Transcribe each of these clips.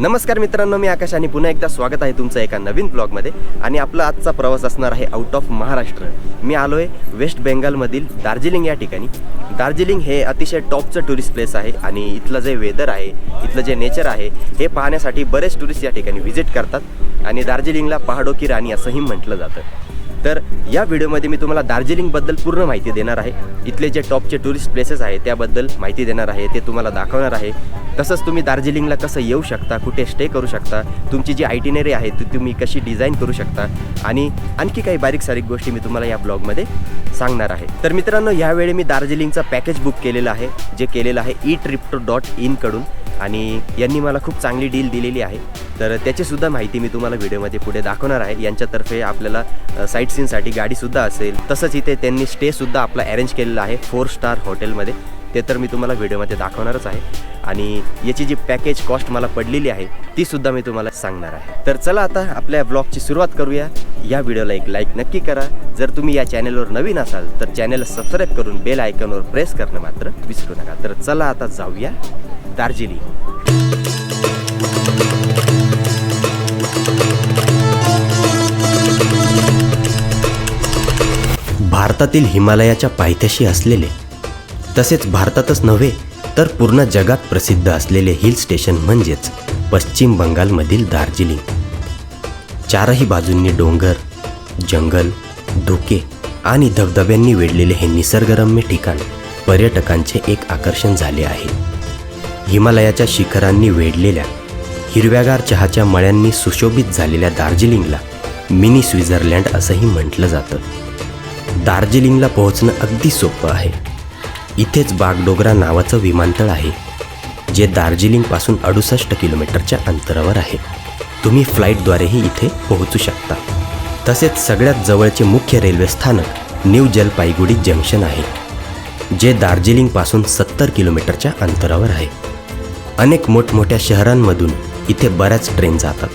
नमस्कार मित्रांनो मी आकाश आणि पुन्हा एकदा स्वागत आहे तुमचं एका नवीन ब्लॉगमध्ये. आणि आपला आजचा प्रवास असणार आहे आउट ऑफ महाराष्ट्र. मी आलो आहे वेस्ट बेंगालमधील दार्जिलिंग या ठिकाणी. दार्जिलिंग हे अतिशय टॉपचं टुरिस्ट प्लेस आहे आणि इथलं जे वेदर आहे इथलं जे नेचर आहे हे पाहण्यासाठी बरेच टुरिस्ट या ठिकाणी व्हिजिट करतात. आणि दार्जिलिंगला पहाडो की राणी असंही म्हटलं जातं. तर या व्हिडिओमध्ये मी तुम्हाला दार्जिलिंगबद्दल पूर्ण माहिती देणार आहे. इथले जे टॉपचे टुरिस्ट प्लेसेस आहे त्याबद्दल माहिती देणार आहे ते तुम्हाला दाखवणार आहे. तसंच तुम्ही दार्जिलिंगला कसं येऊ शकता कुठे स्टे करू शकता तुमची जी आयटिनरी आहे ती तुम्ही कशी डिझाईन करू शकता आणि आणखी काही बारीक सारीक गोष्टी मी तुम्हाला या ब्लॉगमध्ये सांगणार आहे. तर मित्रांनो यावेळी मी दार्जिलिंगचं पॅकेज बुक केलेलं आहे जे केलेलं आहे ई ट्रिप्टो डॉट इनकडून आणि यांनी मला खूप चांगली डील दिलेली आहे. तर त्याचीसुद्धा माहिती मी तुम्हाला व्हिडिओमध्ये पुढे दाखवणार आहे. यांच्यातर्फे आपल्याला साईट सीनसाठी गाडीसुद्धा असेल. तसंच इथे त्यांनी स्टेसुद्धा आपला अरेंज केलेला आहे फोर स्टार हॉटेलमध्ये. ते तर मी तुम्हाला व्हिडिओमध्ये दाखवणारच आहे. आणि याची जी पॅकेज कॉस्ट मला पडलेली आहे ती सुद्धा मी तुम्हाला सांगणार आहे. तर चला आता आपल्या ब्लॉगची सुरुवात करूया. या व्हिडिओला एक लाईक नक्की करा. जर तुम्ही या चॅनलवर नवीन असाल तर चॅनलला सबस्क्राईब करून बेल आयकॉनवर प्रेस करणं मात्र विसरू नका. तर चला आता जाऊया. दार्जिलिंग. भारतातील हिमालयाच्या पायथ्याशी असलेले तसेच भारतातच नव्हे तर पूर्ण जगात प्रसिद्ध असलेले हिल स्टेशन म्हणजेच पश्चिम बंगालमधील दार्जिलिंग. चारही बाजूंनी डोंगर जंगल धुके आणि धबधब्यांनी वेढलेले हे निसर्गरम्य ठिकाण पर्यटकांचे एक आकर्षण झाले आहे. हिमालयाच्या शिखरांनी वेढलेल्या हिरव्यागार चहाच्या मळ्यांनी सुशोभित झालेल्या दार्जिलिंगला मिनी स्वित्झर्लंड असंही म्हटलं जातं. दार्जिलिंगला पोहोचणं अगदी सोपं आहे. इथेच बागडोगरा नावाचं विमानतळ आहे जे दार्जिलिंगपासून अडुसष्ट किलोमीटरच्या अंतरावर आहे. तुम्ही फ्लाईटद्वारेही इथे पोहोचू शकता. तसेच सगळ्यात जवळचे मुख्य रेल्वे स्थानक न्यू जलपाईगुडी जंक्शन आहे जे दार्जिलिंगपासून सत्तर किलोमीटरच्या अंतरावर आहे. अनेक मोठमोठ्या शहरांमधून इथे बऱ्याच ट्रेन जातात.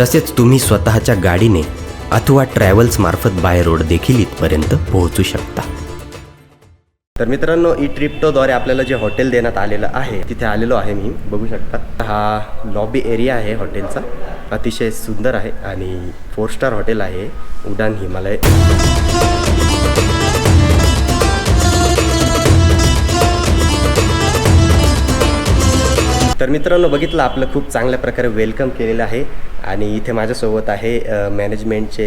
तसेच तुम्ही स्वतःच्या गाडीने अथवा ट्रॅव्हल्समार्फत बाय रोड देखील इथपर्यंत पोहोचू शकता. तर मित्रांनो ई ट्रिप्टोद्वारे आपल्याला जे हॉटेल देण्यात आलेलं आहे तिथे आलेलो आहे मी. बघू शकता. हा लॉबी एरिया आहे हॉटेलचा. अतिशय सुंदर आहे आणि फोर स्टार हॉटेल आहे उडान हिमालय. तर मित्रांनो बघितलं आपलं खूप चांगल्या प्रकारे वेलकम केलेलं आहे. आणि इथे माझ्यासोबत आहे मॅनेजमेंटचे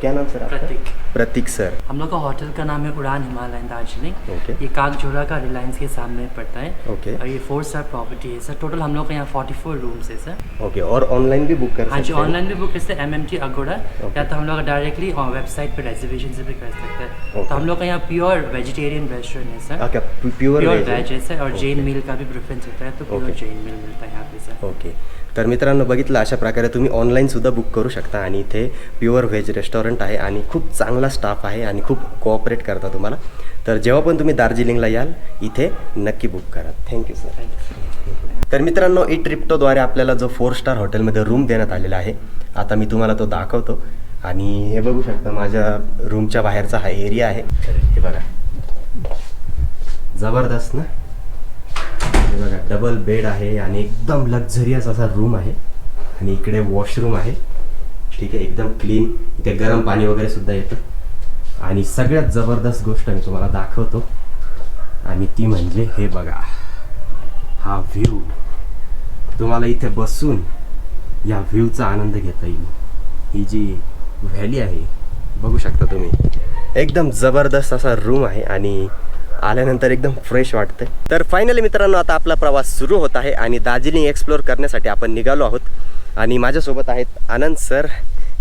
क्या नाम सर प्रतीक. प्रतीक सर. हम लोग का होटल का नाम है उड़ान हिमालय दार्जिलिंग। ओके. ये कागझोड़ा का रिलायंस के सामने पड़ता है। ओके. और ये फोर स्टार प्रॉपर्टी है सर। टोटल हम लोग का यहाँ फोर्टी फोर रूम्स है सर। ओके और ऑनलाइन भी बुक कर हाँ जी? ऑनलाइन भी बुक कर सकते हैं एम एम टी अगोड़ा या तो हम लोग डायरेक्टली वेबसाइट पर रेजर्वेशन से भी कर सकते हैं। तो हम लोग का यहाँ प्योर वेजिटेरियन रेस्टोरेंट है sir. Pure pure veg veg है? सर। और जैन मील का भी प्रेफरेंस होता है तो प्योर जैन मील मिलता है यहाँ पे सर। ओके. तर मित्रांनो बघितलं अशा प्रकारे तुम्ही ऑनलाईनसुद्धा बुक करू शकता आणि इथे प्युअर व्हेज रेस्टॉरंट आहे आणि खूप चांगला स्टाफ आहे आणि खूप कोऑपरेट करता तुम्हाला. तर जेव्हा पण तुम्ही दार्जिलिंगला याल इथे नक्की बुक करा. थँक्यू सर तर मित्रांनो ई ट्रिप्टोद्वारे आपल्याला जो फोर स्टार हॉटेलमध्ये रूम देण्यात आलेला आहे आता मी तुम्हाला तो दाखवतो. आणि हे बघू शकता माझ्या रूमच्या बाहेरचा हा एरिया आहे. हे बघा. जबरदस्त ना? हे बघा डबल बेड आहे आणि एकदम लक्झरियस असा रूम आहे. आणि इकडे वॉशरूम आहे. ठीक आहे एकदम क्लीन इथे गरम पाणी वगैरे सुद्धा येतं. आणि सगळ्यात जबरदस्त गोष्ट मी तुम्हाला दाखवतो. आणि ती म्हणजे हे बघा. हा व्ह्यू तुम्हाला इथे बसून या व्ह्यूचा आनंद घेता येईल. ही जी व्हॅली आहे बघू शकता तुम्ही. एकदम जबरदस्त असा रूम आहे आणि आल्यानंतर एकदम फ्रेश वाटतं तर फायनली मित्रांनो आता आपला प्रवास सुरू होत आहे आणि दार्जिलिंग एक्सप्लोअर करण्यासाठी आपण निघालो आहोत. आणि माझ्यासोबत आहेत आनंद सर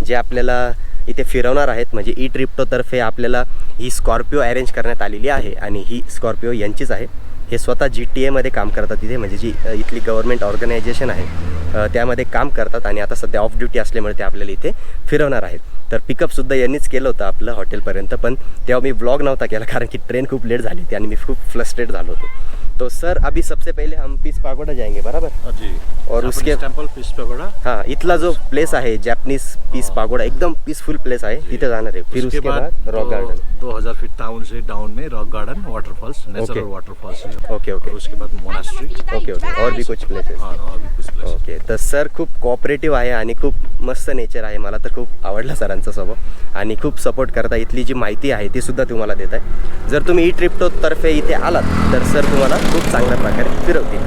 जे आपल्याला इथे फिरवणार आहेत. म्हणजे e ई ट्रिप्टोतर्फे आपल्याला ही स्कॉर्पिओ अरेंज करण्यात आलेली आहे आणि ही स्कॉर्पिओ यांचीच आहे. हे स्वतः जी टी एमध्ये काम करतात तिथे म्हणजे जी इथली गव्हर्नमेंट ऑर्गनायझेशन आहे त्यामध्ये काम करतात आणि आता सध्या ऑफ ड्युटी असल्यामुळे ते आपल्याला इथे फिरवणार आहेत. तर पिकअपसुद्धा यांनीच केलं होतं आपलं हॉटेलपर्यंत पण तेव्हा मी ब्लॉग नव्हता केला कारण की ट्रेन खूप लेट झाली होती आणि मी खूप फ्लस्ट्रेट झालो होतो. तो सर अभी सबसे पहले हम पीस पागोडा जाएंगे बराबर? हाँ जी। और उसके- टेम्पल पीस पगोड़ा। हाँ इथला जो प्लेस आहे जॅपनीज पीस पागोडा एकदम पीसफुल प्लेस आहे तिथे जाणार आहे. फिर उसके बाद रॉक गार्डन दो हजार फीट टाउन से डाउन में rock garden waterfalls natural. Waterfalls okay okay उसके बाद मोनास्ट्री ओके ओके और भी कुछ प्लेसेस हाँ और भी कुछ प्लेस ओके तर सर खूप कॉपरेटिव्ह आहे आणि खूप मस्त नेचर आहे. मला तर खूप आवडला सरांचा स्वभाव. आणि खूप सपोर्ट करता. इथली जी माहिती आहे ती सुद्धा तुम्हाला देत आहे. जर तुम्ही ई ट्रिप तर्फे इथे आलात तर सर तुम्हाला खूप चांगल्या प्रकारे फिरवतील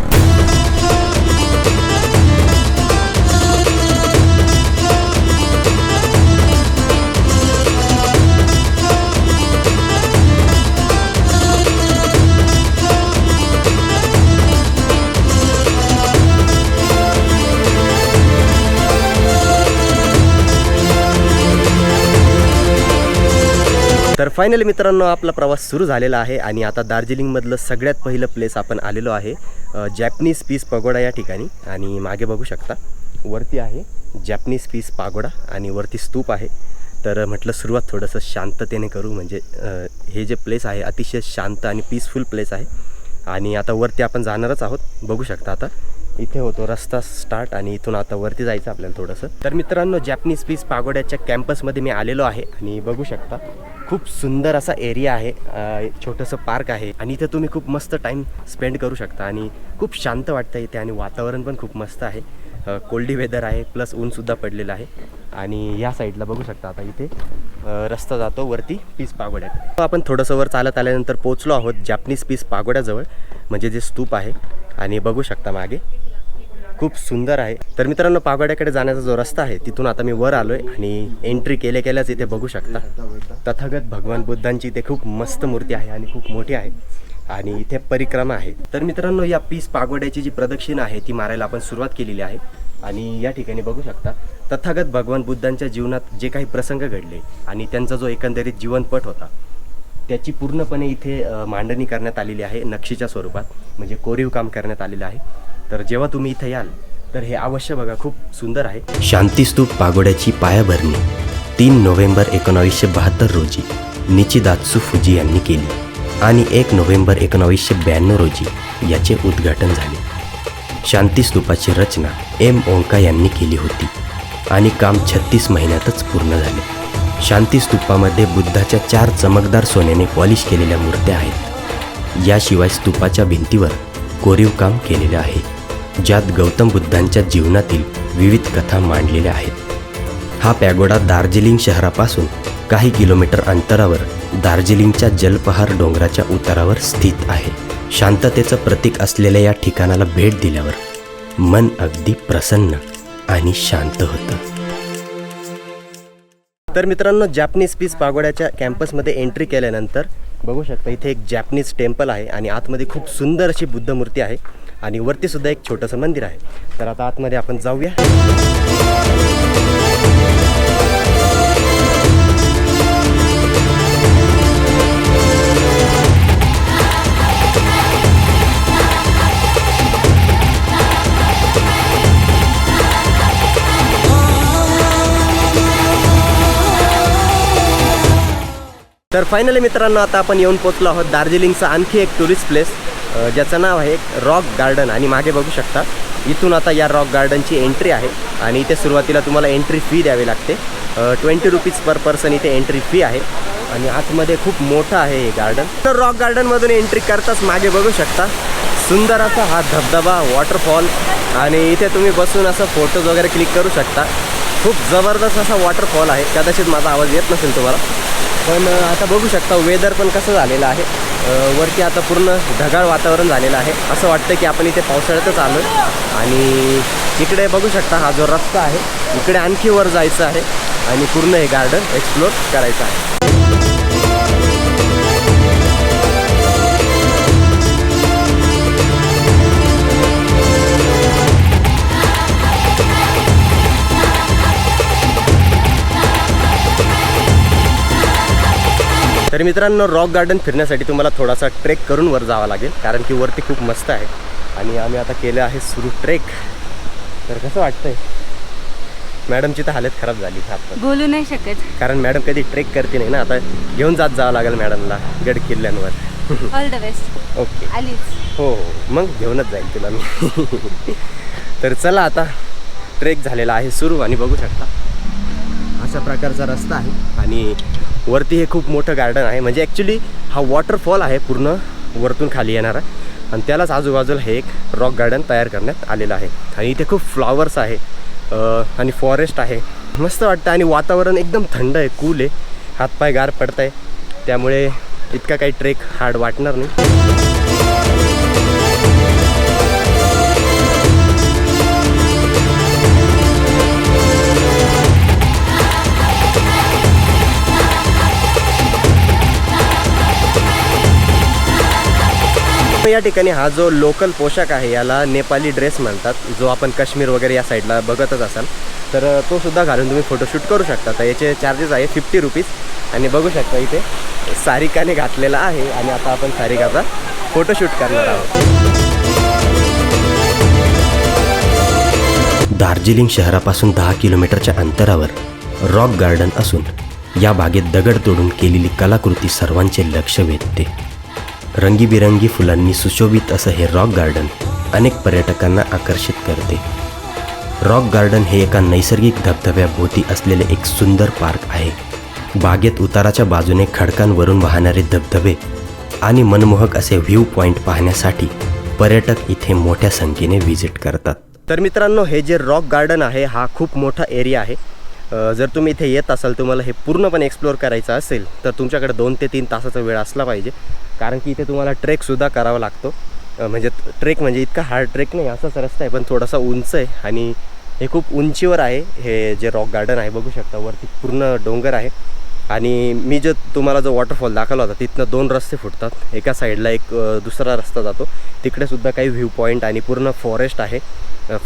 फायनली मित्रांनो आपला प्रवास सुरू झालेला आहे आणि आता दार्जिलिंगमधलं सगळ्यात पहिलं प्लेस आपण आलेलो आहे जॅपनीज पीस पगोडा या ठिकाणी. आणि मागे बघू शकता वरती आहे जॅपनीज पीस पागोडा आणि वरती स्तूप आहे. तर म्हटलं सुरुवात थोडंसं शांततेने करू म्हणजे हे जे प्लेस आहे अतिशय शांत आणि पीसफुल प्लेस आहे. आणि आता वरती आपण जाणारच आहोत. बघू शकता आता इथे होतो रस्ता स्टार्ट आणि इथून आता वरती जायचं आपल्याला थोडंसं. तर मित्रांनो जॅपनीज पीस पागोड्याच्या कॅम्पसमध्ये मी आलेलो आहे आणि बघू शकता खूप सुंदर असा एरिया आहे एक छोटंसं पार्क आहे आणि इथे तुम्ही खूप मस्त टाईम स्पेंड करू शकता आणि खूप शांत वाटतं इथे आणि वातावरण पण खूप मस्त आहे. कोल्डी वेदर आहे प्लस ऊनसुद्धा पडलेलं आहे आणि या साईडला बघू शकता आता इथे रस्ता जातो वरती पीस पागोड्यात आपण थोडंसं वर चालत आल्यानंतर पोचलो आहोत जॅपनीज पीस पागोड्याजवळ म्हणजे जे स्तूप आहे आणि बघू शकता मागे. खूप सुंदर आहे. तर मित्रांनो पागोड्याकडे जाण्याचा जो रस्ता आहे तिथून आता मी वर आलो आहे आणि एंट्री केल्या केल्याच इथे बघू शकता. तथागत भगवान बुद्धांची इथे खूप मस्त मूर्ती आहे आणि खूप मोठी आहे आणि इथे परिक्रमा आहे. तर मित्रांनो या पीस पागोड्याची जी प्रदक्षिणा आहे ती मारायला आपण सुरुवात केलेली आहे आणि या ठिकाणी बघू शकता तथागत भगवान बुद्धांच्या जीवनात जे काही प्रसंग घडले आणि त्यांचा जो एकंदरीत जीवनपट होता त्याची पूर्णपणे इथे मांडणी करण्यात आलेली आहे नक्षीच्या स्वरूपात. म्हणजे कोरीव काम करण्यात आलेलं आहे. तर जेव्हा तुम्ही इथे याल तर हे अवश्य बघा खूप सुंदर आहे. शांतीस्तूप पागोड्याची पायाभरणी तीन नोव्हेंबर एकोणावीसशे बहात्तर रोजी निचिदात्सू फुजी यांनी केली आणि एक नोव्हेंबर एकोणावीसशे ब्याण्णव रोजी याचे उद्घाटन झाले. शांतीस्तूपाची रचना एम ओंका यांनी केली होती आणि काम छत्तीस महिन्यातच पूर्ण झाले. शांती स्तूपामध्ये बुद्धाच्या चार चमकदार सोन्याने पॉलिश केलेल्या मूर्त्या आहेत. याशिवाय स्तूपाच्या भिंतीवर कोरीव काम केलेले आहे ज्यात गौतम बुद्धांच्या जीवनातील विविध कथा मांडलेल्या आहेत. हा पॅगोडा दार्जिलिंग शहरापासून काही किलोमीटर अंतरावर दार्जिलिंगच्या जलपहार डोंगराच्या उतारावर स्थित आहे. शांततेचं प्रतीक असलेल्या या ठिकाणाला भेट दिल्यावर मन अगदी प्रसन्न आणि शांत होतं. तर मित्रांनो जॅपनीज पीस पागोड्याच्या कॅम्पसमध्ये एंट्री केल्यानंतर बघू शकता इथे एक जॅपनीज टेम्पल आहे आणि आतमध्ये खूप सुंदर अशी बुद्ध मूर्ती आहे आणि वरती सुद्धा एक छोटंसं मंदिर आहे. तर आता आतमध्ये आपण जाऊया. तर फायनली मित्रांनो आता आपण येऊन पोचलो आहोत दार्जिलिंगचं आणखी एक टुरिस्ट प्लेस ज्याचं नाव आहे रॉक गार्डन. आणि मागे बघू शकता इथून आता या रॉक गार्डनची एंट्री आहे. आणि इथे सुरुवातीला तुम्हाला एंट्री फी द्यावी लागते. ट्वेंटी रुपीज पर पर्सन इथे एंट्री फी आहे. आणि आतमध्ये खूप मोठं आहे हे गार्डन तर रॉक गार्डनमधून एंट्री करताच मागे बघू शकता सुंदर असा हा धबधबा वॉटरफॉल आणि इथे तुम्ही बसून असं फोटोज वगैरे क्लिक करू शकता. खूप जबरदस्त असा वॉटरफॉल आहे. कदाचित माझा आवाज येत नसेल तुम्हाला. पण आता बघू शकता वेदर पण कसं झालेलं आहे. वरती आता पूर्ण ढगाळ वातावरण झालेलं आहे. असं वाटतं की आपण इथे पावसाळ्यातच आलो आणि इकडे बघू शकता हा जो रस्ता आहे इकडे आणखी वर जायचं आहे. आणि पूर्ण हे गार्डन एक्सप्लोर करायचं आहे. तर मित्रांनो रॉक गार्डन फिरण्यासाठी तुम्हाला थोडासा ट्रेक करून वर जावं लागेल कारण की वरती खूप मस्त आहे. आणि आम्ही आता केलं आहे सुरू ट्रेक. तर कसं वाटतंय? मॅडमची तर हालत खराब झाली बोलू नाही शकत. कारण मॅडम कधी ट्रेक करते नाही ना आता घेऊन जात जावं लागेल मॅडमला गड किल्ल्यांवर. ऑल द बेस्ट ओके आलीच. हो हो. मग घेऊनच जाईल तुला मी. तर चला आता ट्रेक झालेला आहे सुरू आणि बघू शकता. अशा प्रकारचा रस्ता आहे. आणि वरती हे खूप मोठं गार्डन आहे. म्हणजे ॲक्च्युली हा वॉटरफॉल आहे पूर्ण वरतून खाली येणारा. आणि त्यालाच आजूबाजूला हे एक रॉक गार्डन तयार करण्यात आलेलं आहे. आणि इथे खूप फ्लॉवर्स आहे. आणि फॉरेस्ट आहे. मस्त वाटतं आणि वातावरण एकदम थंड आहे कूल आहे. हातपाय गार पडत आहे त्यामुळे इतका काही ट्रेक हार्ड वाटणार नाही. या ठिकाणी हा जो लोकल पोशाख आहे याला नेपाली ड्रेस म्हणतात जो आपण काश्मीर वगैरे या साईडला बघतच असाल. तर तो सुद्धा घालून तुम्ही फोटोशूट करू शकता. तर याचे चार्जेस आहे फिफ्टी रुपीज आणि बघू शकता इथे सारिकाने घातलेला आहे. आणि आता आपण सारिकाचा फोटोशूट करणार आहोत. दार्जिलिंग शहरापासून दहा किलोमीटरच्या अंतरावर रॉक गार्डन असून या बागेत दगड तोडून केलेली कलाकृती सर्वांचे लक्ष वेधते. रंगीबिरंगी फुलांनी सुशोभित असं हे रॉक गार्डन अनेक पर्यटकांना आकर्षित करते. रॉक गार्डन हे एका नैसर्गिक धबधब्याभोवती असलेले एक सुंदर पार्क आहे. बागेत उताराच्या बाजूने खडकांवरून वाहणारे धबधबे आणि मनमोहक असे व्ह्यू पॉईंट पाहण्यासाठी पर्यटक इथे मोठ्या संख्येने व्हिजिट करतात. तर मित्रांनो हे जे रॉक गार्डन आहे हा खूप मोठा एरिया आहे. जर तुम्ही इथे येत असाल तुम्हाला हे पूर्णपणे एक्सप्लोअर करायचं असेल तर तुमच्याकडे दोन ते तीन तासाचा वेळ असला पाहिजे. कारण की इथे तुम्हाला ट्रेकसुद्धा करावा लागतो. म्हणजे ट्रेक म्हणजे इतका हार्ड ट्रेक नाही असाच रस्ता आहे पण थोडासा उंच आहे आणि हे खूप उंचीवर आहे. हे जे रॉक गार्डन आहे बघू शकता वरती पूर्ण डोंगर आहे. आणि मी जो तुम्हाला जो वॉटरफॉल दाखवला होता तिथनं दोन रस्ते फुटतात. एका साईडला एक दुसरा रस्ता जातो. तिकडेसुद्धा काही व्ह्यू पॉईंट आणि पूर्ण फॉरेस्ट आहे.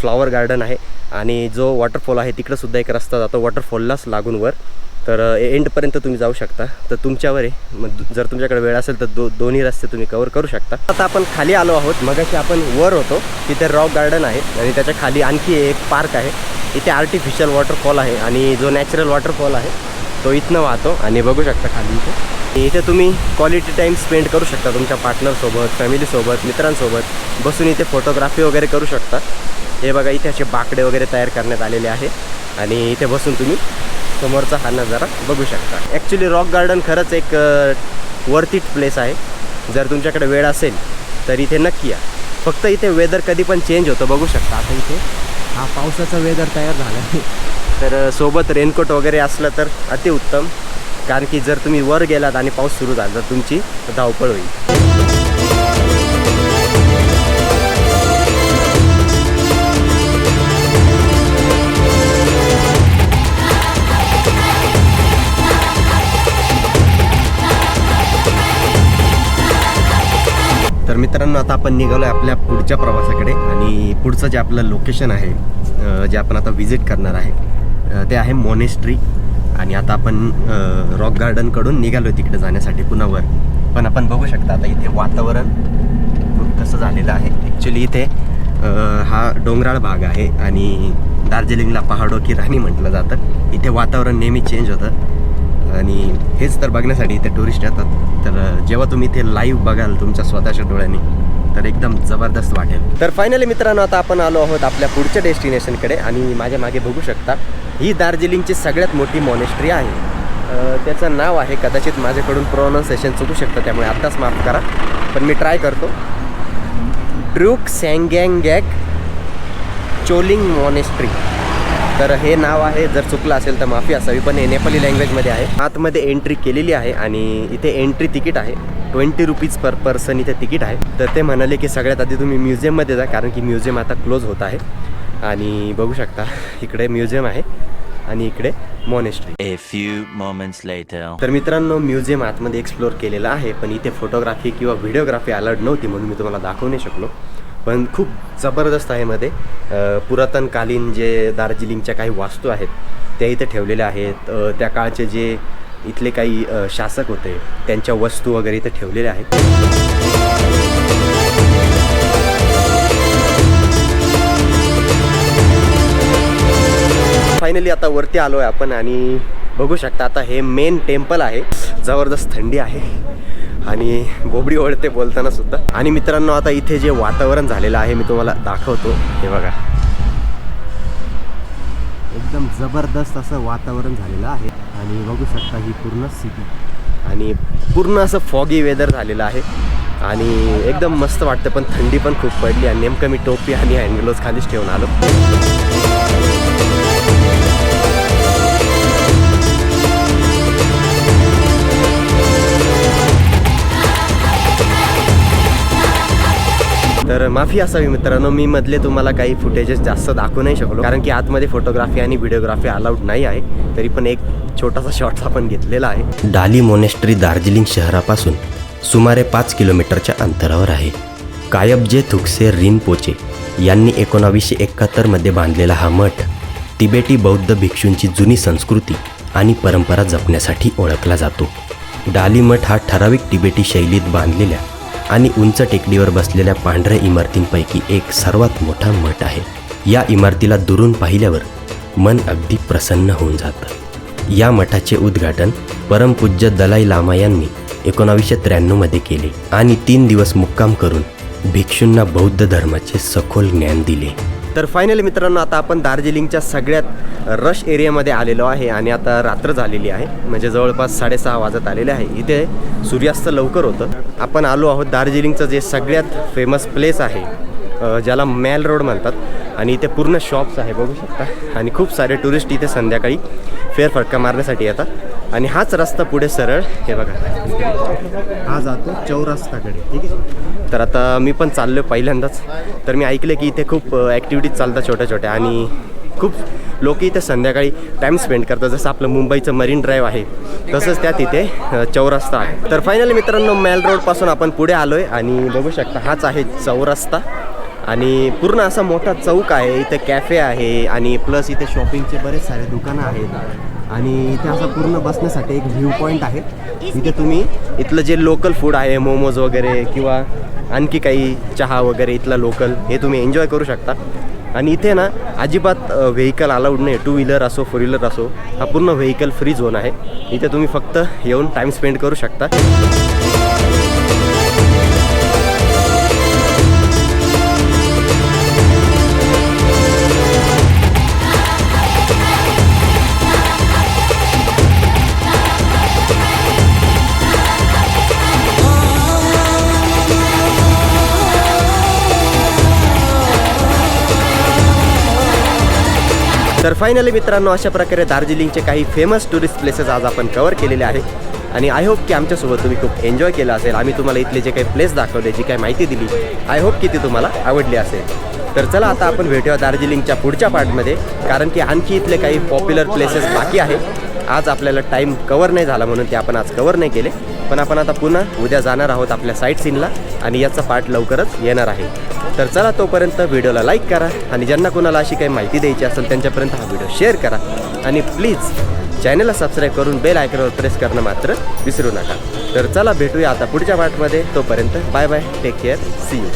फ्लॉवर गार्डन आहे. आणि जो वॉटरफॉल आहे तिकडेसुद्धा एक रस्ता जातो. वॉटरफॉललाच लागून वर. तर एंडपर्यंत तुम्ही जाऊ शकता. तर तुमच्यावर आहे. मग जर तुमच्याकडे वेळ असेल तर दो दोन्ही रस्ते तुम्ही कवर करू शकता. आता आपण खाली आलो आहोत. मगाशी आपण वर होतो. तिथे रॉक गार्डन आहे आणि त्याच्याखाली आणखी एक पार्क आहे. इथे आर्टिफिशियल वॉटरफॉल आहे आणि जो नॅचरल वॉटरफॉल आहे तो इथनं वाहतो आणि बघू शकता खाली इथे. इथे तुम्ही क्वालिटी टाईम स्पेंड करू शकता तुमच्या पार्टनरसोबत फॅमिलीसोबत मित्रांसोबत. बसून इथे फोटोग्राफी वगैरे करू शकता. हे बघा इथे असे बाकडे वगैरे तयार करण्यात आलेले आहे. आणि इथे बसून तुम्ही समोरचा हा नजारा बघू शकता. ॲक्च्युली रॉक गार्डन खरंच एक वर्थिट प्लेस आहे. जर तुमच्याकडे वेळ असेल तर इथे नक्की या. फक्त इथे वेदर कधी पण चेंज होतं बघू शकता. आता इथे हा पावसाचा वेदर तयार झाला आहे. तर सोबत रेनकोट वगैरे असलं तर अतिउत्तम. कारण की जर तुम्ही वर गेलात आणि पाऊस सुरू झाला तर तुमची धावपळ होईल. तर मित्रांनो आता आपण निघालो आहे आपल्या पुढच्या प्रवासाकडे आणि पुढचं जे आपलं लोकेशन आहे जे आपण आता व्हिजिट करणार आहे ते आहे मोनेस्ट्री आणि आता आपण रॉक गार्डनकडून निघालो तिकडे जाण्यासाठी पुन्हा वर पण आपण बघू शकता आता इथे वातावरण कसं झालेलं आहे. ॲक्च्युली इथे हा डोंगराळ भाग आहे आणि दार्जिलिंगला पहाडो की राणी म्हटलं जातं. इथे वातावरण नेहमी चेंज होतं. आणि हेच तर बघण्यासाठी इथे टुरिस्ट येतात. तर जेव्हा तुम्ही इथे लाईव्ह बघाल तुमच्या स्वतःच्या डोळ्यांनी तर एकदम जबरदस्त वाटेल. तर फायनली मित्रांनो आता आपण आलो आहोत आपल्या पुढच्या डेस्टिनेशनकडे आणि माझ्या मागे बघू शकता ही दार्जिलिंगची सगळ्यात मोठी मॉनेस्ट्री आहे. त्याचं नाव आहे कदाचित माझ्याकडून प्रोनाऊन्सिएशन चुकू शकतं त्यामुळे आत्ताच माफ करा. पण मी ट्राय करतो. ड्रूक सँगँगॅक चोलिंग मॉनेस्ट्री तर हे नाव आहे जर चुकलं असेल तर माफी असावी पण हे नेपाली लँग्वेजमध्ये आहे. आतमध्ये एंट्री केलेली आहे आणि इथे एंट्री तिकीट आहे. ट्वेंटी रुपीज पर पर्सन इथे तिकीट आहे. तर ते म्हणाले की सगळ्यात आधी तुम्ही म्युझियममध्ये जा कारण की म्युझियम आता क्लोज होत आहे. आणि बघू शकता इकडे म्युझियम आहे आणि इकडे monastery A few moments later. तर मित्रांनो म्युझियम आतमध्ये एक्सप्लोअर केलेलं आहे पण इथे फोटोग्राफी किंवा व्हिडिओग्राफी अलाउड नव्हती म्हणून मी तुम्हाला दाखवू नाही शकलो. पण खूप जबरदस्त आहे मध्ये. पुरातनकालीन जे दार्जिलिंगच्या काही वास्तू आहेत त्या इथे ठेवलेल्या आहेत. त्या काळचे जे इथले काही शासक होते त्यांच्या वस्तू वगैरे इथे ठेवलेल्या आहेत. फायनली आता वरती आलो आहे आपण आणि बघू शकता आता हे मेन टेम्पल आहे. जबरदस्त थंडी आहे. आणि बोबडी ओढते बोलताना सुद्धा. आणि मित्रांनो आता इथे जे वातावरण झालेलं आहे मी तुम्हाला दाखवतो. हे बघा. एकदम जबरदस्त असं वातावरण झालेलं आहे. आणि बघू शकता ही पूर्ण सिटी आणि पूर्ण असं फॉगी वेदर झालेलं आहे. आणि एकदम मस्त वाटतं पण थंडी पण खूप पडली. आणि नेमकं मी टोपी आणि हँडग्लोव्स खालीच ठेवून आलो. तर माफी असावी मित्रांनो. मी मधले तुम्हाला काही फुटेजेस जास्त दाखवू नाही शकलो. कारण की आतमध्ये फोटोग्राफी आणि व्हिडिओग्राफी अलाउड नाही आहे. तरी पण एक छोटासा शॉट आपण घेतलेला आहे. डाली मोनेस्ट्री दार्जिलिंग शहरापासून सुमारे पाच किलोमीटरच्या अंतरावर आहे. कायबजे थुकसे रिनपोचे यांनी एकोणावीसशे एकाहत्तरमध्ये बांधलेला हा मठ तिबेटी बौद्ध भिक्षूंची जुनी संस्कृती आणि परंपरा जपण्यासाठी ओळखला जातो. डाली मठ हा ठराविक तिबेटी शैलीत बांधलेल्या आणि उंच टेकडीवर बसलेल्या पांढऱ्या इमारतींपैकी एक सर्वात मोठा मठ आहे. या इमारतीला दुरून पाहिल्यावर मन अगदी प्रसन्न होऊन जातं. या मठाचे उद्घाटन परमपूज्य दलाई लामा यांनी एकोणावीसशे त्र्याण्णवमध्ये केले आणि तीन दिवस मुक्काम करून भिक्षूंना बौद्ध धर्माचे सखोल ज्ञान दिले. तर फायनली मित्रांनो आता आपण दार्जिलिंगच्या सगळ्यात रश एरियामध्ये आलेलो आहे आणि आता रात्र झालेली आहे. म्हणजे जवळपास साडेसहा वाजत आलेले आहे. इथे सूर्यास्त लवकर होतं. आपण आलो आहोत दार्जिलिंगचं जे सगळ्यात फेमस प्लेस आहे ज्याला मॅल रोड म्हणतात. आणि इथे पूर्ण शॉप्स आहे बघू शकता. आणि खूप सारे टुरिस्ट इथे संध्याकाळी फेरफटका मारण्यासाठी येतात. आणि हाच रस्ता पुढे सरळ हे बघा. हा जातो चौरस्ताकडे ठीक आहे? तर आता मी पण चाललो पहिल्यांदाच. तर मी ऐकलं की इथे खूप ॲक्टिव्हिटीज चालतात छोट्या छोट्या आणि खूप लोक इथे संध्याकाळी टाईम स्पेंड करतात. जसं आपलं मुंबईचं मरीन ड्राईव्ह आहे तसंच त्यात इथे चौरस्ता आहे. तर फायनली मित्रांनो मेल रोडपासून आपण पुढे आलो आहे आणि बघू शकता हाच आहे चौरस्ता. आणि पूर्ण असा मोठा चौक आहे. इथे कॅफे आहे आणि प्लस इथे शॉपिंगचे बरेच सारे दुकानं आहेत. आणि इथे असा पूर्ण बसण्यासाठी एक व्ह्यू पॉईंट आहे. इथे तुम्ही इथलं जे लोकल फूड आहे मोमोज वगैरे किंवा आणखी काही चहा वगैरे इथला लोकल हे तुम्ही एन्जॉय करू शकता. आणि इथे ना अजिबात व्हेकल अलाउड नाही टू व्हीलर असो फोर व्हीलर असो हा पूर्ण व्हेकल फ्री झोन आहे. इथे तुम्ही फक्त येऊन टाईम स्पेंड करू शकता. तर फायनली मित्रांनो अशा प्रकारे दार्जिलिंगचे काही फेमस टुरिस्ट प्लेसेस आज आपण कवर केलेले आहे आणि आय होप की आमच्यासोबत तुम्ही खूप एन्जॉय केला असेल. आम्ही तुम्हाला इथले जे काही प्लेस दाखवले जी काही माहिती दिली आय होप की ती तुम्हाला आवडली असेल. तर चला आता आपण भेटूया दार्जिलिंगच्या पुढच्या पार्टमध्ये कारण की आणखी इथले काही पॉप्युलर प्लेसेस बाकी आहे आज आपल्याला टाईम कवर नाही झाला म्हणून ते आपण आज कवर नाही केले. पण आपण आता पुन्हा उद्या जाणार आहोत आपल्या साईट सीनला आणि याचा पार्ट लवकरच येणार आहे. तर चला तोपर्यंत व्हिडिओला लाईक करा आणि ज्यांना कोणाला अशी काही माहिती द्यायची असेल त्यांच्यापर्यंत हा व्हिडिओ शेअर करा. आणि प्लीज चॅनलला सबस्क्राईब करून बेल आयकॉनवर प्रेस करणं मात्र विसरू नका. तर चला भेटूया आता पुढच्या पार्टमध्ये तोपर्यंत bye bye take care see you